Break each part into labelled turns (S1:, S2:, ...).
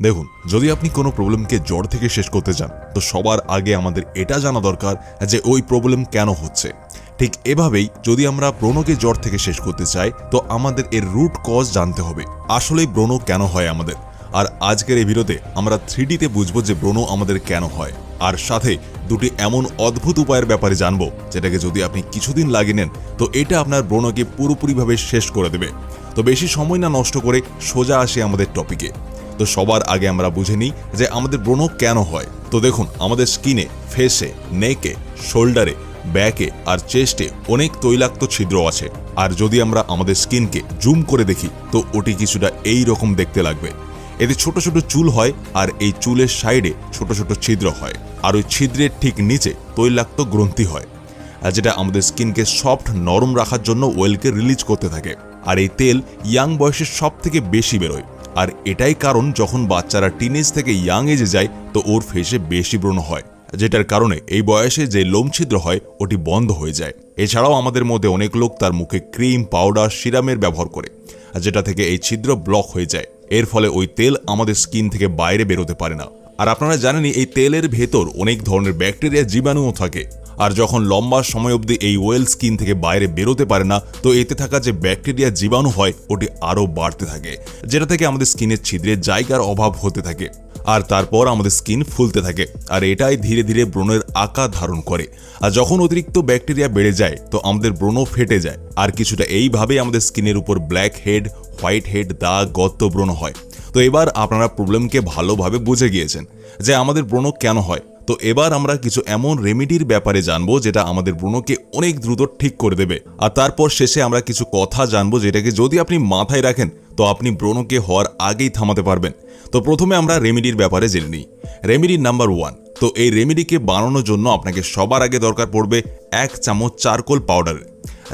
S1: দেখুন, যদি আপনি কোনো প্রবলেমকে জড় থেকে শেষ করতে চান, তো সবার আগে আমাদের এটা জানা দরকার যে ওই প্রবলেম কেন হচ্ছে। ঠিক এভাবেই যদি আমরা ব্রণকে জ্বর থেকে শেষ করতে চাই, তো আমাদের এর রুট কজ জানতে হবে, আসলেই ব্রণ কেন হয় আমাদের। আর আজকের এই ভিডিওতে আমরা থ্রিডিতে বুঝব যে ব্রণ আমাদের কেন হয়। আর সাথে দুটি এমন অদ্ভুত উপায়ের ব্যাপারে জানব, যেটাকে যদি আপনি কিছুদিন লাগিয়ে নেন, তো এটা আপনার ব্রণকে পুরোপুরিভাবে শেষ করে দেবে। তো বেশি সময় না নষ্ট করে সোজা আসে আমাদের টপিকে তো সবার আগে আমরা বুঝে নিই যে আমাদের ব্রণ কেন হয়। তো দেখুন, আমাদের স্কিনে ফেসে নেকে শোল্ডারে ব্যাকে আর চেস্টে অনেক তৈলাক্ত ছিদ্র আছে। আর যদি আমরা আমাদের স্কিনকে জুম করে দেখি, তো ওটি কিছুটা এই রকম দেখতে লাগবে। এতে ছোট ছোট চুল হয় আর এই চুলের সাইডে ছোট ছোট ছিদ্র হয়। আর ওই ছিদ্রের ঠিক নিচে তৈলাক্ত গ্রন্থি হয়। আর যেটা আমাদের স্কিনকে সফট নরম রাখার জন্য ওয়েলকে রিলিজ করতে থাকে। আর এই তেল ইয়াং বয়সে সব থেকে বেশি বেরোয়। আর এটাই কারণ যখন বাচ্চারা টিনেজ থেকে ইয়াং এজে যায়, তো ওর ফেসে বেশি ব্রণ হয়, যেটার কারণে এই বয়সে যে লোম ছিদ্র হয়, ওটি বন্ধ হয়ে যায়। এছাড়াও আমাদের মধ্যে অনেক লোক তার মুখে ক্রিম পাউডার সিরামের ব্যবহার করে যেটা থেকে এই ছিদ্র ব্লক হয়ে যায়। এর ফলে ওই তেল আমাদের স্কিন থেকে বাইরে বেরোতে পারে না। আর আপনারা জানেনই, এই তেলের ভেতর অনেক ধরনের ব্যাকটেরিয়া জীবাণুও থাকে। আর যখন লম্বা সময় অবধি এই ওয়েল স্কিন থেকে বাইরে বেরোতে পারে না, তো এতে থাকা যে ব্যাকটেরিয়া জীবাণু হয়, ওটি আরও বাড়তে থাকে, যেটা থেকে আমাদের স্কিনের ছিদ্রে জায়গার অভাব হতে থাকে, আর তারপর আমাদের স্কিন ফুলতে থাকে, আর এটাই ধীরে ধীরে ব্রণের আকার ধারণ করে, আর যখন অতিরিক্ত ব্যাকটেরিয়া বেড়ে যায়, তো আমাদের ব্রণ ফেটে যায়, আর কিছুটা এইভাবেই আমাদের স্কিনের উপর ব্ল্যাক হেড, হোয়াইট হেড, দাগ গত্ত ব্রণ হয়, তো এবার আপনারা প্রবলেমকে ভালোভাবে বুঝে গিয়েছেন, যে আমাদের ব্রণ কেন হয় তো এবার আমরা কিছু এমন রেমেডির ব্যাপারে জানব যেটা আমাদের ব্রণকে অনেক দ্রুত ঠিক করে দেবে। আর তারপর শেষে আমরা কিছু কথা জানব যেটাকে যদি আপনি মাথায় রাখেন, তো আপনি ব্রণকে হওয়ার আগেই থামাতে পারবেন। তো প্রথমে আমরা রেমেডির ব্যাপারে জেনে নিই। রেমেডি নাম্বার ওয়ান তো এই রেমেডিকে বানানোর জন্য আপনাকে সবার আগে দরকার পড়বে এক চামচ চারকোল পাউডার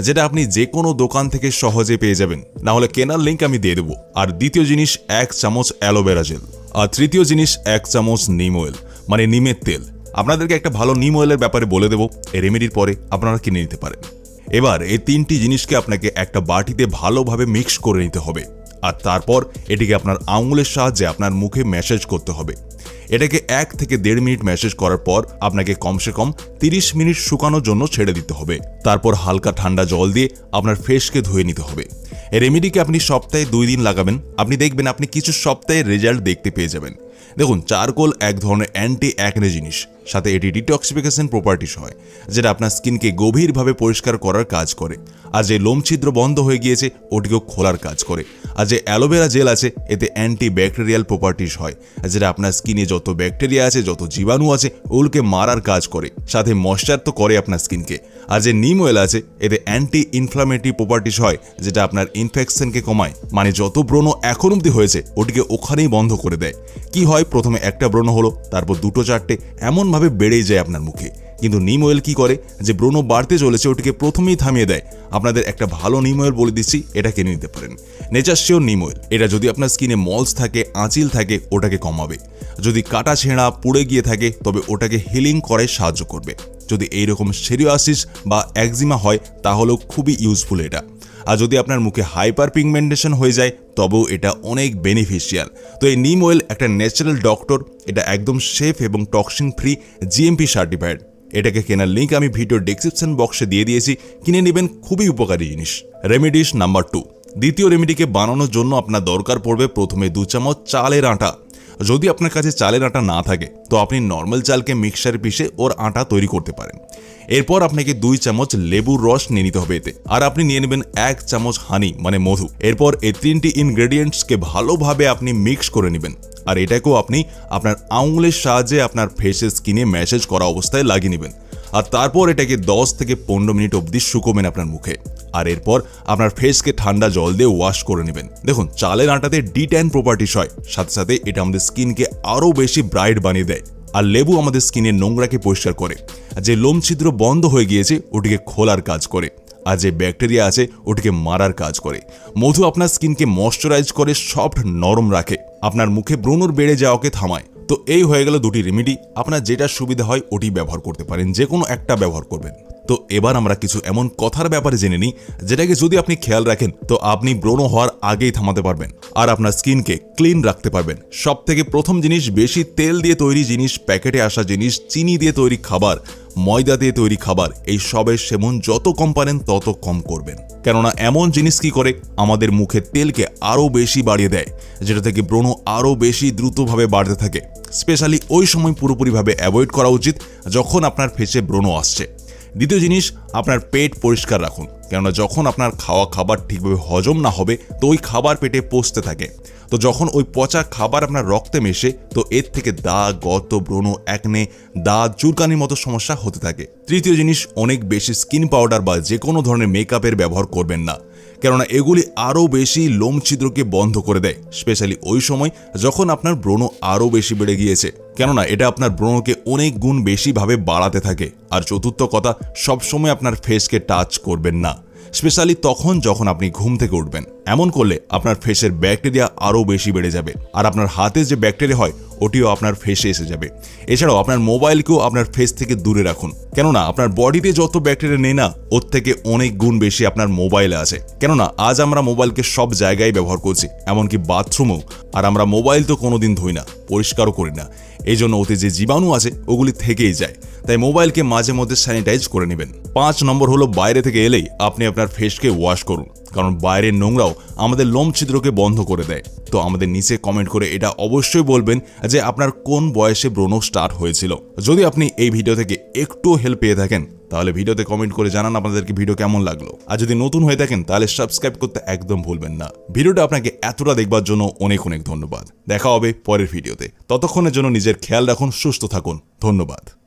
S1: যেটা আপনি যে কোনো দোকান থেকে সহজে পেয়ে যাবেন। না হলে কেনার লিঙ্ক আমি দিয়ে দেবো। আর দ্বিতীয় জিনিস, এক চামচ অ্যালোভেরা জেল আর তৃতীয় জিনিস, এক চামচ নিম অয়েল মানে নিমের তেল। আপনাদেরকে একটা ভালো নিম অয়েলের ব্যাপারে বলে দেবো। এই রেমেডির পরে আপনারা কিনে নিতে পারেন। এবার এই তিনটি জিনিসকে আপনাকে একটা বাটিতে ভালোভাবে মিক্স করে নিতে হবে। আর তারপর এটিকে আপনার আঙুলের সাহায্যে আপনার মুখে ম্যাসেজ করতে হবে। এটাকে এক থেকে দেড় মিনিট ম্যাসেজ করার পর আপনাকে কমসে কম তিরিশ মিনিট শুকানোর জন্য ছেড়ে দিতে হবে। তারপর হালকা ঠান্ডা জল দিয়ে আপনার ফেসকে ধুয়ে নিতে হবে। এই রেমেডিকে আপনি সপ্তাহে দুই দিন লাগাবেন। আপনি দেখবেন আপনি কিছু সপ্তাহে রেজাল্ট দেখতে পেয়ে যাবেন। দেখুন, চারকোল এক ধরনের অ্যান্টি অ্যাকনে জিনিস। সাথে এটি ডিটক্সিফিকেশন প্রপার্টিস হয়, যেটা আপনার স্কিনকে গভীরভাবে পরিষ্কার করার কাজ করে। আর যে লোম ছিদ্র বন্ধ হয়ে গিয়েছে, ওটিকেও খোলার কাজ করে। আর যে অ্যালোভেরা জেল আছে, এতে অ্যান্টি ব্যাকটেরিয়াল প্রপার্টিস হয়, যেটা আপনার স্কিনে যত ব্যাকটেরিয়া আছে, যত জীবাণু আছে, ওগুলোকে মারার কাজ করে। সাথে ময়শ্চার তো করে আপনার স্কিনকে। আর যে নিম অয়েল আছে, এতে অ্যান্টি ইনফ্লামেটরি প্রপার্টিস হয়, যেটা আপনার ইনফেকশনকে কমায়। মানে যত ব্রণ এখন অব্দি হয়েছে, ওটিকে ওখানেই বন্ধ করে দেয়। কি হয় প্রথমে একটা ব্রণ হলো, তারপর দুটো চারটে, এমনভাবে বেড়েই যায় আপনার মুখে। কিন্তু নিম অয়েল কী করে? যে ব্রণ বাড়তে চলেছে, ওটিকে প্রথমেই থামিয়ে দেয়। আপনাদের একটা ভালো নিম অয়েল বলে দিচ্ছি, এটা কিনে নিতে পারেন। নেচার শিওর নিম অয়েল এটা যদি আপনার স্কিনে মলস থাকে, আঁচিল থাকে, ওটাকে কমাবে। যদি কাটা ছেঁড়া পুড়ে গিয়ে থাকে, তবে ওটাকে হিলিং করে সাহায্য করবে। যদি এইরকম সেরিয়াসিস বা একজিমা হয়, তাহলেও খুবই ইউজফুল এটা। আর যদি আপনার মুখে হাইপার পিগমেন্টেশন হয়ে যায়, তবেও এটা অনেক বেনিফিশিয়াল তো এই নিম অয়েল একটা ন্যাচারাল ডক্টর এটা একদম সেফ এবং টক্সিন ফ্রি জিএমপি সার্টিফাইড এটাকে কেনার লিঙ্ক আমি ভিডিও ডেসক্রিপশন বক্সে দিয়ে দিয়েছি, কিনে নেবেন, খুবই উপকারী জিনিস। রেমেডিস নাম্বার টু দ্বিতীয় রেমেডিকে বানানোর জন্য আপনার দরকার পড়বে প্রথমে দু চামচ চালের আটা। যদি আপনার কাছে চালের আটা না থাকে, তো আপনি নর্মাল চালকে মিক্সারে পিষে ওর আটা তৈরি করতে পারেন। এরপর আপনাকে দুই চামচ লেবুর রস নিয়ে নিতে হবে এতে। আর আপনি নিয়ে নেবেন এক চামচ হানি মানে মধু। এরপর এই তিনটি ইনগ্রেডিয়েন্টসকে ভালোভাবে আপনি মিক্স করে নেবেন। আর এটাকেও আপনি আপনার আঙুলের সাহায্যে আপনার ফেসের স্কিনে ম্যাসেজ করা অবস্থায় লাগিয়ে নেবেন। আর তারপর এটাকে 10 থেকে পনেরো মিনিট অবধি শুকোবেন আপনার মুখে। আর এরপর আপনার ফেসকে ঠান্ডা জল দিয়ে ওয়াশ করে নেবেন। দেখুন, চালের আটাতে ডি ট্যান প্রপার্টিস হয়, সাথে সাথে এটা আমাদের স্কিনকে আরও বেশি ব্রাইট বানিয়ে দেয়। আর লেবু আমাদের স্কিনের নোংরাকে পরিষ্কার করে। যে লোম ছিদ্র বন্ধ হয়ে গিয়েছে, ওটিকে খোলার কাজ করে। আর যে ব্যাকটেরিয়া আছে, ওটিকে মারার কাজ করে। মধু আপনার স্কিনকে ময়শ্চারাইজ করে সফট নরম রাখে। আপনার মুখে ব্রণর বেড়ে যাওয়াকে থামায়। তো এই হয়ে গেল দুটি রেমেডি আপনার যেটা সুবিধা হয়, ওটি ব্যবহার করতে পারেন যে কোনো একটা ব্যবহার করবেন। তো এবার আমরা কিছু এমন কথার ব্যাপারে জেনে নিই, যেটাকে যদি আপনি খেয়াল রাখেন, তো আপনি ব্রণ হওয়ার আগেই থামাতে পারবেন আর আপনার স্কিনকে ক্লিন রাখতে পারবেন। সব থেকে প্রথম জিনিস, বেশি তেল দিয়ে তৈরি জিনিস, প্যাকেটে আসা জিনিস, চিনি দিয়ে তৈরি খাবার, ময়দা দিয়ে তৈরি খাবার, এই সবের সেবন যত কম পারেন, তত কম করবেন। কেননা এমন জিনিস কি করে? আমাদের মুখে তেলকে আরও বেশি বাড়িয়ে দেয়, যেটা থেকে ব্রণ আরও বেশি দ্রুতভাবে বাড়তে থাকে। স্পেশালি ওই সময় পুরোপুরিভাবে অ্যাভয়েড করা উচিত যখন আপনার ফেসে ব্রণ আসছে। দ্বিতীয় জিনিস, আপনার পেট পরিষ্কার রাখুন। কেননা যখন আপনার খাওয়া খাবার ঠিকভাবে হজম না হবে, তো ওই খাবার পেটে পচতে থাকে। তো যখন ওই পচা খাবার আপনার রক্তে মেশে, তো এর থেকে দাগ গত ব্রণ একনে দাঁত চুরকানির মতো সমস্যা হতে থাকে। তৃতীয় জিনিস, অনেক বেশি স্কিন পাউডার বা যে কোনো ধরনের মেকআপের ব্যবহার করবেন না। কেননা এগুলি আরও বেশি লোম ছিদ্রকে বন্ধ করে দেয়, স্পেশালি ওই সময় যখন আপনার ব্রণ আরও বেশি বেড়ে গিয়েছে। কেননা এটা আপনার ব্রণকে অনেক গুণ বেশিভাবে বাড়াতে থাকে। আর চতুর্থ কথা, সবসময় আপনার ফেসকে টাচ করবেন না। স্পেশালি তখন যখন আপনি ঘুম থেকে উঠবেন। এমন করলে আপনার ফেসের ব্যাকটেরিয়া আরও বেশি বেড়ে যাবে। আর আপনার হাতে যে ব্যাকটেরিয়া হয়, ওটিও আপনার ফেসে এসে যাবে। এছাড়াও আপনার মোবাইলকেও আপনার ফেস থেকে দূরে রাখুন। কেননা আপনার বডিতে যত ব্যাকটেরিয়া নেই না, ওর থেকে অনেক গুণ বেশি আপনার মোবাইলে আছে। কেননা আজ আমরা মোবাইলকে সব জায়গায় ব্যবহার করছি, এমনকি বাথরুমেও। আর আমরা মোবাইল তো কোনোদিন ধুই না, পরিষ্কারও করি না। এই জন্য ওতে যে জীবাণু আছে, ওগুলি থেকেই যায়। তাই মোবাইলকে মাঝে মধ্যে স্যানিটাইজ করে নেবেন। পাঁচ নম্বর হলো বাইরে থেকে এলেই আপনি আপনার ফেসকে ওয়াশ করুন। কারণ বাইরের নোংরাও আমাদের লোম ছিদ্রকে বন্ধ করে দেয়। তো আমাদের নিচে কমেন্ট করে এটা অবশ্যই বলবেন যে আপনার কোন বয়সে ব্রণ স্টার্ট হয়েছিল। যদি আপনি এই ভিডিও থেকে একটু হেল্প পেয়ে থাকেন, তাহলে ভিডিওতে কমেন্ট করে জানান আপনাদেরকে ভিডিও কেমন লাগল। আর যদি নতুন হয়ে থাকেন, তাহলে সাবস্ক্রাইব করতে একদম ভুলবেন না। ভিডিওটা আপনাকে এতটা দেখবার জন্য অনেক অনেক ধন্যবাদ। দেখা হবে পরের ভিডিওতে ততক্ষণের জন্য নিজের খেয়াল রাখুন, সুস্থ থাকুন। ধন্যবাদ।